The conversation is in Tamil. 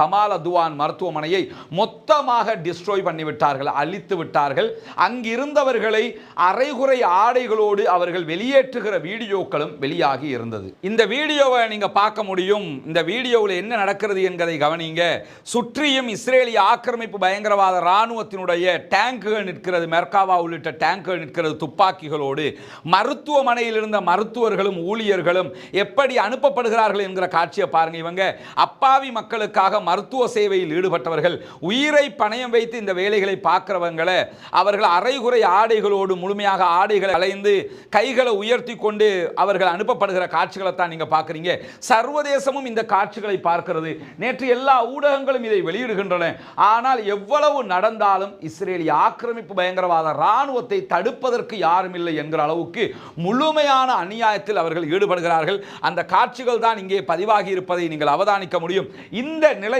கமால் துவான் மருத்துவமனையை மொத்தமாக டிஸ்ட்ராய் பண்ணிவிட்டார்கள் அழித்து விட்டார்கள். அங்கிருந்தவர்களை அரைகுறை ஆடைகளோடு அவர்கள் வெளியேற்றுகிற வீடியோக்களும் வெளியாகி இருந்தது. இந்த வீடியோவை நீங்க பார்க்க முடியும். இந்த வீடியோவில் என்ன நடக்கிறது என்பதை கவனிங்க. சுற்றியும் இஸ்ரேலிய ஆக்கிரமிப்பு பயங்கரவாத இராணுவத்தினுடைய டேங்குகள் நிற்கிறது. மெர்காவா உள்ளிட்ட டேங்குகள் நிற்கிறது துப்பாக்கிகளோடு. மருத்துவமனையில் இருந்த மருத்துவர்களும் ஊழியர்களும் எப்படி அனுப்பப்படுகிறார்கள் என்கிற காட்சியை பாருங்க. இவங்க அப்பாவி மக்களுக்காக மருத்துவ சேவையில் ஈடுபட்டவர்கள் உயிரை பணயம் வைத்து இந்த வேலைகளை பார்க்கிறவங்களை அவர்கள் அரைகுறை ஆடைகளோடு முழுமையாக ஆடைகளை அலைந்து கைகளை உயர்த்தி கொண்டு அவர்கள் அனுப்பப்படுகிற காட்சிகளை தான் நீங்க பார்க்குறீங்க. சர்வதேசமும் இந்த காட்சிகளை பார்க்கிறது. நேற்று எல்லா ஊடகங்களும் இதை வெளியிடுகின்றன. ஆனால் எவ்வளவு நடந்தாலும் இஸ்ரேலிய ஆக்கிரமிப்பு பயங்கரவாத இராணுவத்தை தடுப்பதற்கு யாரும் இல்லை என்கிற அளவுக்கு முழுமையான அநியாயத்தில் அவர்கள் ஈடுபடுகிறார்கள். அந்த காட்சிகள் தான் இங்கே பதிவாகி இருப்பதை நீங்கள் அவதானிக்க முடியும். இந்த நிலை